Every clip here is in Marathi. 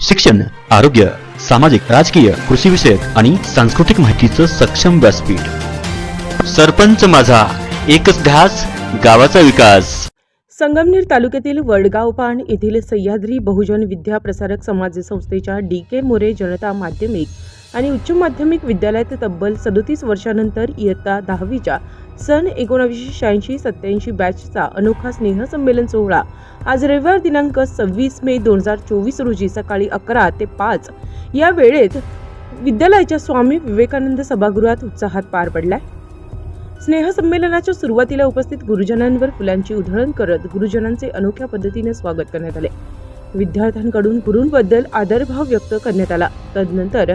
शिक्षण आरोग्य सामाजिक राजकीय कृषी विषयक आणि सांस्कृतिक माहितीचं सक्षम व्यासपीठ. सरपंच माझा एकच ध्यास गावाचा विकास. संगमनेर तालुक्यातील वडगावपाण येथील सह्याद्री बहुजन विद्या प्रसारक समाज संस्थेच्या डी के मोरे जनता माध्यमिक आणि उच्च माध्यमिक विद्यालयात तब्बल सदोतीस वर्षानंतर इयत्ता दहावीच्या सन एकोणावीसशे शहाऐंशी सत्याऐंशी बॅचचा अनोखा स्नेहसंमेलन सोहळा. आज रविवार दिनांक सव्वीस मे दोन हजार चोवीस रोजी सकाळी अकरा ते पाच. या वेळेत विद्यालयाच्या स्वामी विवेकानंद सभागृहात उत्साहात पार पडलाय. स्नेहसंमेलनाच्या सुरुवातीला उपस्थित गुरुजनांवर फुलांची उधळण करत गुरुजनांचे अनोख्या पद्धतीने स्वागत करण्यात आले. विद्यार्थ्यांकडून गुरूंबद्दल आदरभाव व्यक्त करण्यात आला. तदनंतर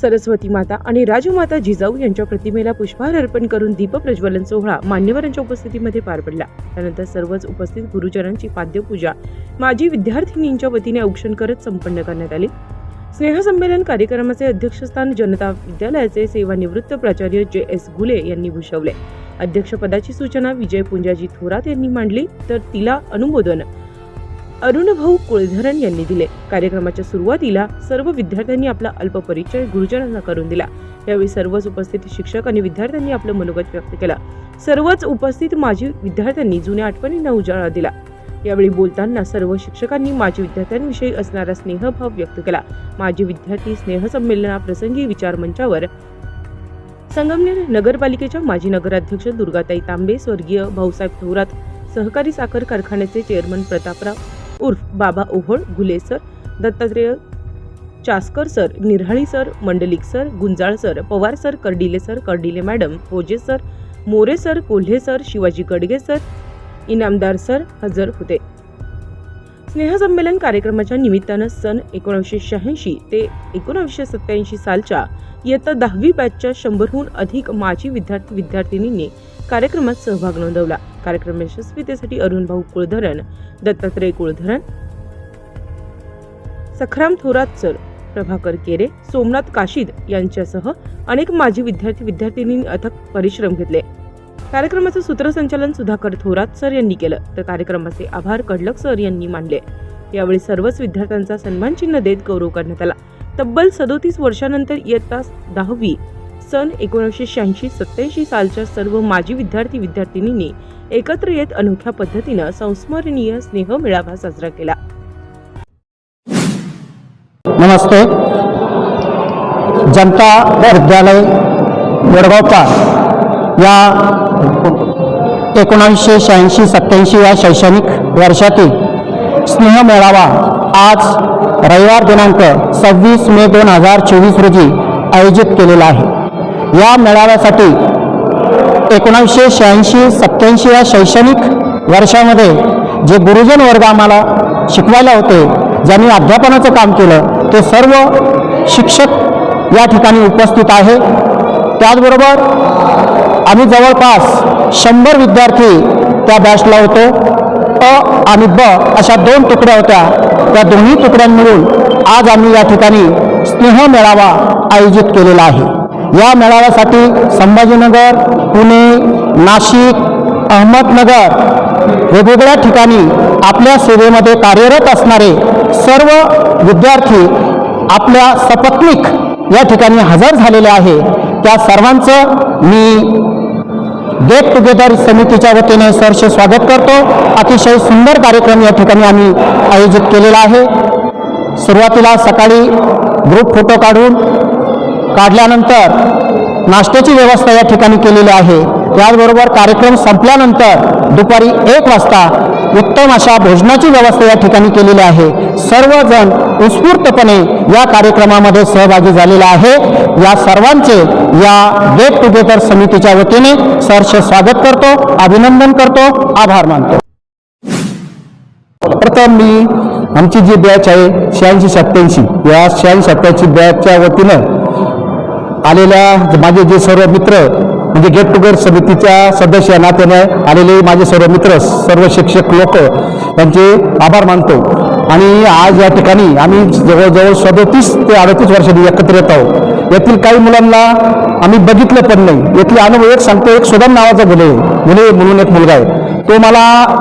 सरस्वती माता आणि राजमाता जिजाऊ यांच्या प्रतिमेला पुष्पहार अर्पण करून दीपप्रज्वलन सोहळा मान्यवरांच्या उपस्थितीमध्ये पार पडला. त्यानंतर सर्वच उपस्थित गुरुजनांची पाद्यपूजा माजी विद्यार्थिनींच्या वतीने औक्षण करत संपन्न करण्यात आली. स्नेहसंमेलन कार्यक्रमाचे अध्यक्षस्थान जनता विद्यालयाचे सेवानिवृत्त प्राचार्य जे एस गुले यांनी भूषवले. अध्यक्षपदाची सूचना विजय पुंजाजी थोरात यांनी मांडली तर तिला अनुमोदन अरुणभाऊ कुळधरन यांनी दिले. कार्यक्रमाच्या सुरुवातीला सर्व विद्यार्थ्यांनी आपला अल्प परिचय गुरुजनांना करून दिला. यावेळी सर्वच उपस्थित शिक्षक आणि विद्यार्थ्यांनी आपलं मनोगत व्यक्त केलं. सर्वच उपस्थित माजी विद्यार्थ्यांनी जुन्या आठवणींना उजाळा दिला. यावेळी बोलताना सर्व शिक्षकांनी माजी विद्यार्थ्यांविषयी असणारा स्नेहभाव व्यक्त केला. माजी विद्यार्थी स्नेहसंमेलनाप्रसंगी विचारमंचावर संगमनेर नगरपालिकेच्या माजी नगराध्यक्ष दुर्गाताई तांबे स्वर्गीय भाऊसाहेब थोरात सहकारी साखर कारखान्याचे चेअरमन प्रतापराव उर्फ Baba Ohol Ghule sir Dattatreya Chaskar sir Nirhali sir Mandlik sir Gunjal sir Pawar sir Kardile sir Kardile madam Oje sir More sir Kolhe sir Shivaji Gadge sir Inamdar sir हजर होते. स्नेहसंमेलन कार्यक्रमाच्या निमित्तानं सन एकोणीसशे शहाऐंशी ते एकोणीसशे सत्याऐंशी सालच्या इयत्ता दहावी बॅचच्या शंभरहून अधिक माजी विद्यार्थी विद्यार्थिनींनी कार्यक्रमात सहभाग नोंदवला. कार्यक्रम यशस्वीतेसाठी अरुणभाऊ कुळधरण दत्तात्रय कुळधरण सखराम थोरात सर प्रभाकर केरे सोमनाथ काशीद यांच्यासह अनेक माजी विद्यार्थी विद्यार्थिनींनी अथक परिश्रम घेतले. कार्यक्रमाचं सूत्रसंचालन सुधाकर थोरात सर यांनी केलं. तर कार्यक्रमाचे आभार कडलक सर यांनी मानले. यावेळी सर्वच विद्यार्थ्यांचा सन्मान चिन्ह देत गौरव करण्यात आला. तब्बल सदोतीस वर्षानंतर इयत्ता दहावी सन एकोणीसशे शहाऐंशी सत्याऐंशी सालच्या सर्व माजी विद्यार्थी विद्यार्थिनींनी एकत्र येत अनोख्या पद्धतीनं संस्मरणीय स्नेह मेळावा साजरा केला. नमस्ते. जनता विद्यालय वडगावचा या एकोणावीसशे शहाऐंशी सत्याऐंशी या शैक्षणिक वर्षातील स्नेह मेळावा आज रविवार दिनांक सव्वीस मे दोन हजार चोवीस रोजी आयोजित केलेला आहे. या मेळाव्यासाठी एकोणावीसशे शहाऐंशी सत्याऐंशी या शैक्षणिक वर्षामध्ये जे गुरुजन वर्ग आम्हाला शिकवायला होते ज्यांनी अध्यापनाचं काम केलं ते सर्व शिक्षक या ठिकाणी उपस्थित आहे. त्याचबरोबर आम्ही जवळपास शंभर विद्यार्थी त्या बॅचला होतो. अ आणि ब अशा दोन तुकड्या होत्या. त्या दोन्ही तुकड्यांमधून आज आम्ही या ठिकाणी स्नेह मेळावा आयोजित केलेला आहे. या मेळाव्यासाठी संभाजीनगर पुणे नाशिक अहमदनगर वेगवेगळ्या ठिकाणी आपल्या सेवेमध्ये कार्यरत असणारे सर्व विद्यार्थी आपल्या सपत्निक या ठिकाणी हजर झालेले आहे. त्या सर्वांचं मी गेट टुगेदर समितीच्या वतीने सहर्ष स्वागत करतो. अतिशय सुंदर कार्यक्रम या ठिकाणी आम्ही आयोजित केलेला आहे. सुरुवातीला सकाळी ग्रुप फोटो काढून काढल्यानंतर नाश्त्याची व्यवस्था या ठिकाणी केलेली आहे. त्याचबरोबर कार्यक्रम संपल्यानंतर दुपारी एक वाजता उत्तम अशा भोजनाची व्यवस्था या ठिकाणी केलेली आहे. सर्वजण उत्स्फूर्तपणे या कार्यक्रमामध्ये सहभागी झालेला आहे. या सर्वांचे या गेट टुगेदर समितीच्या वतीने सहर्ष स्वागत करतो अभिनंदन करतो आभार मानतो. प्रथम मी आमची जी बॅच आहे शहाऐंशी सत्याऐंशी या शहाऐंशी सत्याऐंशी बॅचच्या वतीनं आलेल्या माझे जे सर्व मित्र म्हणजे गेट टुगेदर समितीच्या सदस्य या आलेले माझे सर्व मित्र सर्व शिक्षक लोक यांचे आभार मानतो. आणि आज या ठिकाणी आम्ही जवळजवळ सदोतीस ते अडतीस वर्षांनी एकत्र येत आहोत. यातील काही मुलांना आम्ही बघितलं पण नाही. येथील अनुभव एक सांगतो एक सुदाम नावाचा मुले मुले म्हणून एक मुलगा आहे. तो मला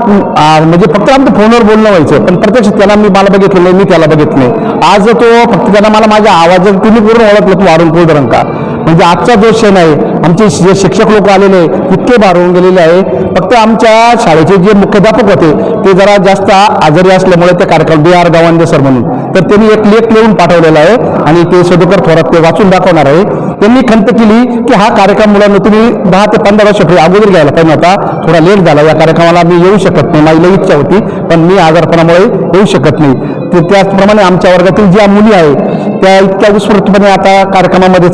म्हणजे फक्त आमचं फोनवर बोलणं व्हायचं पण प्रत्यक्ष त्याला मी मला बघितलं नाही मी त्याला बघितलं नाही. आज तो फक्त त्याला मला माझ्या आवाजात तुम्ही पूर्ण ओळखलं तू अरुण कुलधरंका म्हणजे आजचा जो क्षण आहे आमचे जे शिक्षक लोक आलेले इतके भार होऊन गेलेले आहे. फक्त आमच्या शाळेचे जे मुख्याध्यापक होते ते जरा जास्त आजारी असल्यामुळे ते कार्यक्रम बी आर गावांदे सर म्हणून. तर त्यांनी एक लेख लिहून पाठवलेला आहे आणि ते सदोकर थोरात ते वाचून दाखवणार आहे. त्यांनी खंत केली की हा कार्यक्रम मुलांना तुम्ही दहा ते पंधरा वर्ष अगोदर घ्यायला पाहिजे. आता थोडा लेट झाला या कार्यक्रमाला मी येऊ शकत नाही माझी लई इच्छा होती पण मी आजारपणामुळे येऊ शकत नाही. त्याचप्रमाणे आमच्या वर्गातील ज्या मुली आहे त्या इतक्या उत्स्फूर्तपणे आता कार्यक्रमामध्ये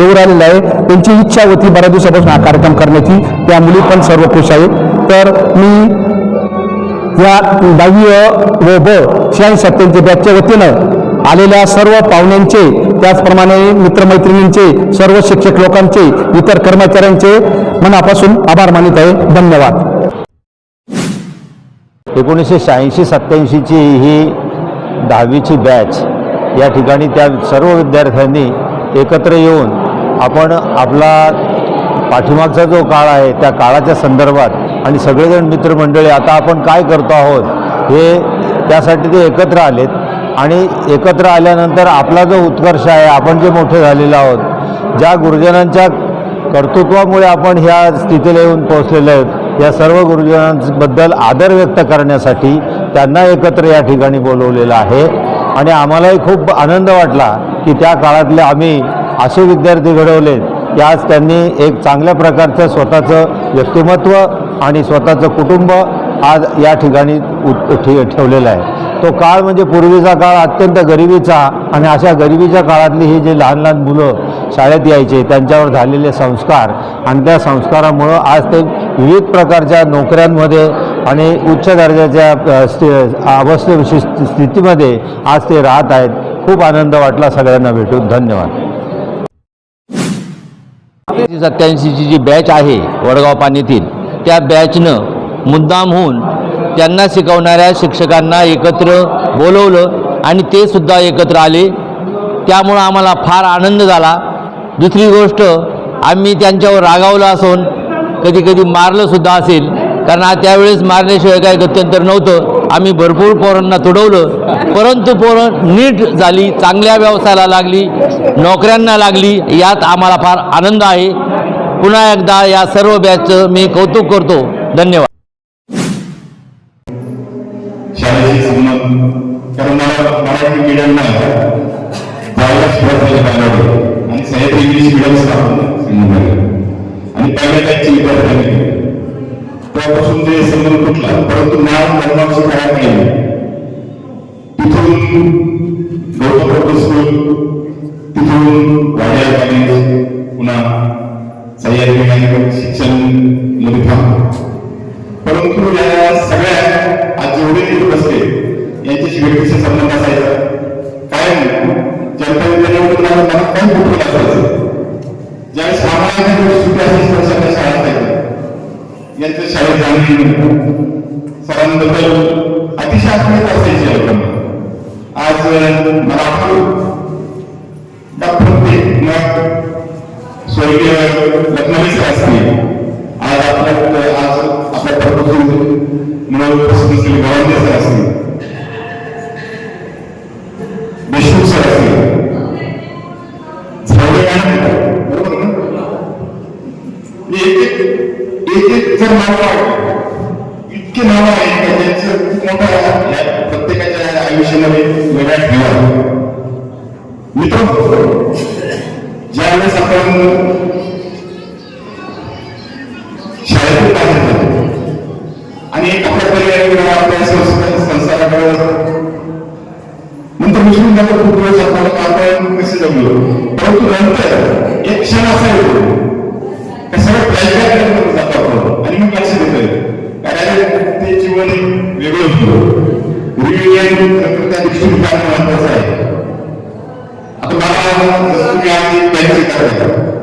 येऊ राहिलेलं आहे. त्यांची इच्छा होती बऱ्याच दिवसापासून हा कार्यक्रम करण्याची. त्या मुली पण सर्व खुश आहेत. तर मी या दहावी व ब शहाऐंशी सत्त्याऐंशी बॅचच्या वतीनं आलेल्या सर्व पाहुण्यांचे त्याचप्रमाणे मित्रमैत्रिणींचे सर्व शिक्षक लोकांचे इतर कर्मचाऱ्यांचे मनापासून आभार मानित आहे. धन्यवाद. एकोणीसशे शहाऐंशी सत्त्याऐंशीची ही दहावीची बॅच या ठिकाणी त्या सर्व विद्यार्थ्यांनी एकत्र येऊन आपण आपला पाठीमागचा जो काळ आहे त्या काळाच्या संदर्भात आणि सगळेजण मित्रमंडळी आता आपण काय करतो आहोत हे त्यासाठी ते एकत्र आलेत. आणि एकत्र आल्यानंतर आपला जो उत्कर्ष आहे आपण जे मोठे झालेलो आहोत ज्या गुरुजनांच्या कर्तृत्वामुळे आपण ह्या स्थितीला येऊन पोहोचलेलो आहेत या सर्व गुरुजनांबद्दल आदर व्यक्त करण्यासाठी त्यांना एकत्र या ठिकाणी बोलवलेलं आहे. आणि आम्हालाही खूप आनंद वाटला की त्या काळातले आम्ही असे विद्यार्थी घडवलेत. की आज त्यांनी एक चांगल्या प्रकारचं स्वतःचं व्यक्तिमत्व आणि स्वतःचं कुटुंब आज या ठिकाणी उत ठे ठेवलेलं आहे. तो काळ म्हणजे पूर्वीचा काळ अत्यंत गरिबीचा आणि अशा गरिबीच्या काळातली ही जे लहान लहान मुलं शाळेत यायचे त्यांच्यावर झालेले संस्कार आणि त्या संस्कारामुळं आज ते विविध प्रकारच्या नोकऱ्यांमध्ये आणि उच्च दर्जाच्या स्थि अवस्थे स्थितीमध्ये आज ते राहत आहेत. खूप आनंद वाटला सगळ्यांना भेटून. धन्यवाद. सत्याऐंशीची जी बॅच आहे वडगाव पाणीतील त्या बॅचनं मुद्दाम होऊन त्यांना शिकवणाऱ्या शिक्षकांना एकत्र बोलवलं आणि ते सुद्धा एकत्र आले. त्यामुळं आम्हाला फार आनंद झाला. दुसरी गोष्ट आम्ही त्यांच्यावर रागावलं असून कधी कधी मारलं सुद्धा असेल. कारण त्यावेळेस मारण्याशिवाय काय गत्यंतर नव्हतं. आम्ही भरपूर पोरांना तुडवलं. परंतु पोरं नीट झाली चांगल्या व्यवसायाला लागली नोकऱ्यांना लागली यात आम्हाला फार आनंद आहे. पुन्हा एकदा या सर्व बॅचचं मी कौतुक करतो. धन्यवाद. मराठी मीडियमला झाली आणि इंग्लिश मीडियम आणि पहिल्या त्यापासून ते संबंध तुटला. परंतु ज्ञान धर्माची काय नाही. तिथून गौतम बुद्ध स्कूल तिथून वाड्या कॉलेज पुन्हा सह्याद्री शिक्षणमध्ये थांबतो परंतु या सगळ्या आज जेवढे तिथे बसले यांच्याशी व्यक्तीशी संबंध असायचा. काय जनता विद्यालयामध्ये काही कुठून असायचं ज्यावेळेस सामान्य काही गोष्टी सुट्टी यांच्या शाळेत जायचं सरांबद्दल अतिशय आत्मीयता असायची आपण आज मला आठवलं डॉक्टर ते मग स्वर्गीय लग्नावीच असतील. आज आपल्या आज आपल्या प्रकृती म्हणून प्रसिद्ध असलेले गवांदे सर असतील. देशमुख सर असतील. झावडे मॅडम बरोबर ना हे एक एक इतकं नाव आहे इतके नाव आहे का ज्यांचं खूप मोठा प्रत्येकाच्या आयुष्यामध्ये वेगळा ठेवा. मित्र ज्यावेळेस आपण शाळेतून बाहेर जातो आणि एक आपल्या पर्यायाकडे आपल्या संसाराकडे नंतर विसरून जातो खूप वेळेस आपण आपण कसे जमलो परंतु नंतर एक क्षण असा वेगळं त्या दृष्टीने फार महत्वाचं आहे. आता मला तुम्ही आम्ही त्यांचे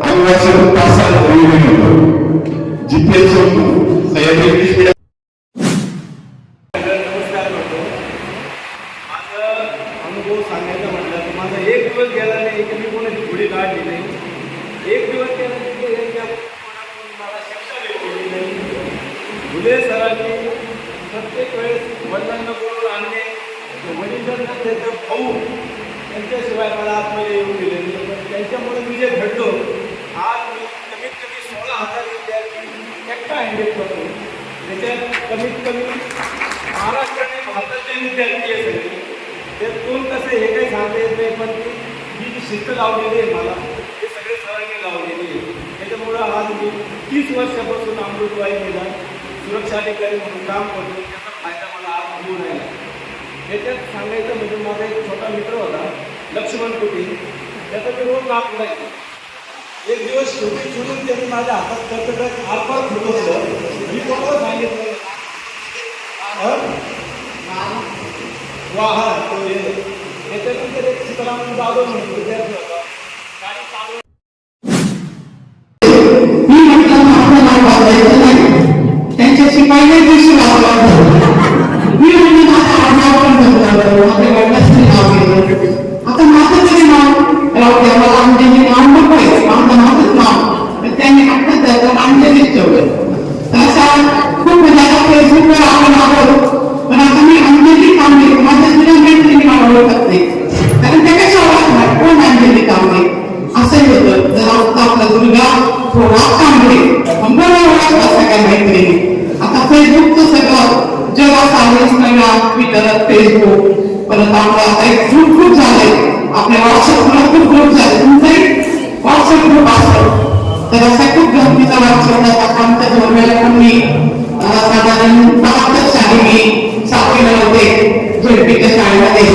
आम्ही पाच होतो होतो सह्याद्री इंग्लिश अनुभव सांगायचा म्हटलं तर माझा एक दिवस गेला नाही की मी कोणाची थोडी काढली नाही. एक दिवस गेला मला शिक्षा नाही. फुले सरांनी प्रत्येक वेळेस वडिलांना बरोबर आणणे वडिलांना त्याचं भाऊ त्यांच्याशिवाय मला आतमध्ये येऊन दिले पण त्यांच्यामुळे मी जे घडलो आज मी कमीत कमी सोळा हजार विद्यार्थी एकटा हँडल करतो. त्याच्यात कमीत कमी महाराष्ट्राने आणि भारताचे विद्यार्थी असेल ते कोण कसे हे काही सांगता येत नाही पण ती ही जी शिस्त लावलेली आहे मला ते सगळे सरांनी लावलेली आहे. त्याच्यामुळं आज मी तीस वर्षापासून अमृतवाई मैदान सुरक्षा अधिकारी म्हणून काम करतो त्याचा फायदा मला आज मिळून राहिला. त्याच्यात सांगायचं म्हणजे माझा एक छोटा मित्र होता लक्ष्मण कुटी त्याचं मी रोज काम करायचो एक दिवस शेवटी सोडून त्यांनी माझ्या हातात कर्तव्यात आरपार खुटवलं मी कोणाला सांगितलं? वाहन तो हे त्याच्यानंतर एक सीताराम जाधव म्हणून विद्यार्थी होता. त्यांच्याशी पहिल्या दिवशी वाजवायचं मी ट्विटर फेसबुक परत आपला एक ग्रुप ग्रुप झालंय. आपल्या व्हॉट्सअप ग्रुप ग्रुप झाले तुमचाही व्हॉट्सअप ग्रुप असतो. तर असा खूप गमतीचा व्हॉट्सअप होता आमच्या दरम्याला पण मी साधारण बहात्तर साली मी सातवीला होते झेडपीच्या शाळेमध्ये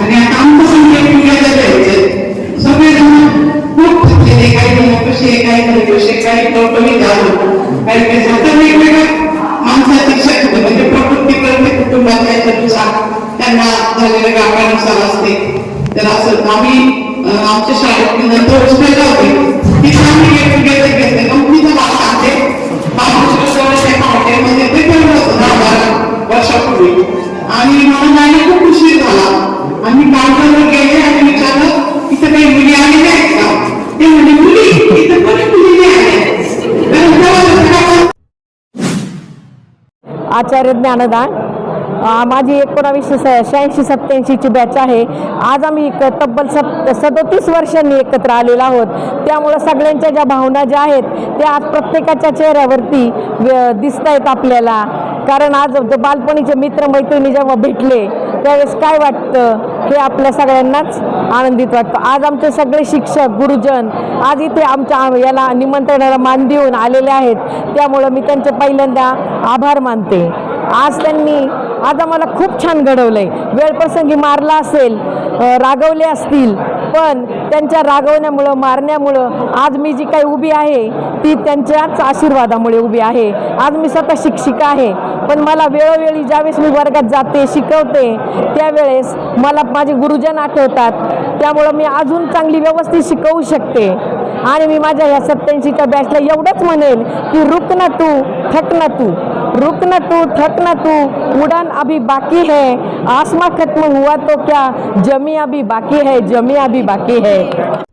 आणि आता आमचं संख्या टुगेदर द्यायचं सगळेजण खूप थकलेले काही जण कसे काही जण कसे काही टोटली झालो काही तर असं आम्ही आमच्या शाळेत नंतर उष्णता होते ती आम्ही गेट घेते घेतले कंपनीचा मला सांगते बाबूच्या एका हॉटेलमध्ये ते ठेवलं होतं दहा बारा वर्षापूर्वी. आणि मला जायला खूप उशीर झाला. आणि काउंटरवर गेले आणि विचारलं इथं काही मुली आलेल्या आहेत का? ते म्हणजे मुली इथं कोणी मुली नाही आचार्य ज्ञानदान माझी एकोणावीसशे स शहाऐंशी सत्याऐंशीची बॅच आहे. आज आम्ही एक तब्बल सत् सदोतीस वर्षांनी एकत्र आलेलो आहोत. त्यामुळं सगळ्यांच्या ज्या भावना ज्या आहेत त्या आज प्रत्येकाच्या चेहऱ्यावरती दिसत आहेत आपल्याला. कारण आज बालपणीचे मित्रमैत्रिणी जेव्हा भेटले त्यावेळेस काय वाटतं? हे आपल्या सगळ्यांनाच आनंदित वाटतं. आज आमचे सगळे शिक्षक गुरुजन आज इथे आमच्या याला निमंत्रणाला मान देऊन आलेले आहेत. त्यामुळं मी त्यांचे पहिल्यांदा आभार मानते. आज त्यांनी आज आम्हाला खूप छान घडवलं आहे वेळप्रसंगी मारला असेल रागवले असतील पण त्यांच्या रागवण्यामुळं मारण्यामुळं आज मी जी काही उभी आहे ती त्यांच्याच आशीर्वादामुळे उभी आहे. आज मी स्वतः शिक्षिका आहे पण मला वेळोवेळी ज्यावेळेस मी वर्गात जाते शिकवते त्यावेळेस मला माझे गुरुजन आठवतात. त्यामुळं मी अजून चांगली व्यवस्थित शिकवू शकते. आणि मी माझ्या ह्या सत्याऐंशीच्या बॅचला एवढंच म्हणेल की रुक ना तू थक ना तू. रुक न तू थक न तू उड़ान अभी बाकी है। आसमां खत्म हुआ तो क्या? जमी अभी बाकी है जमी अभी बाकी है।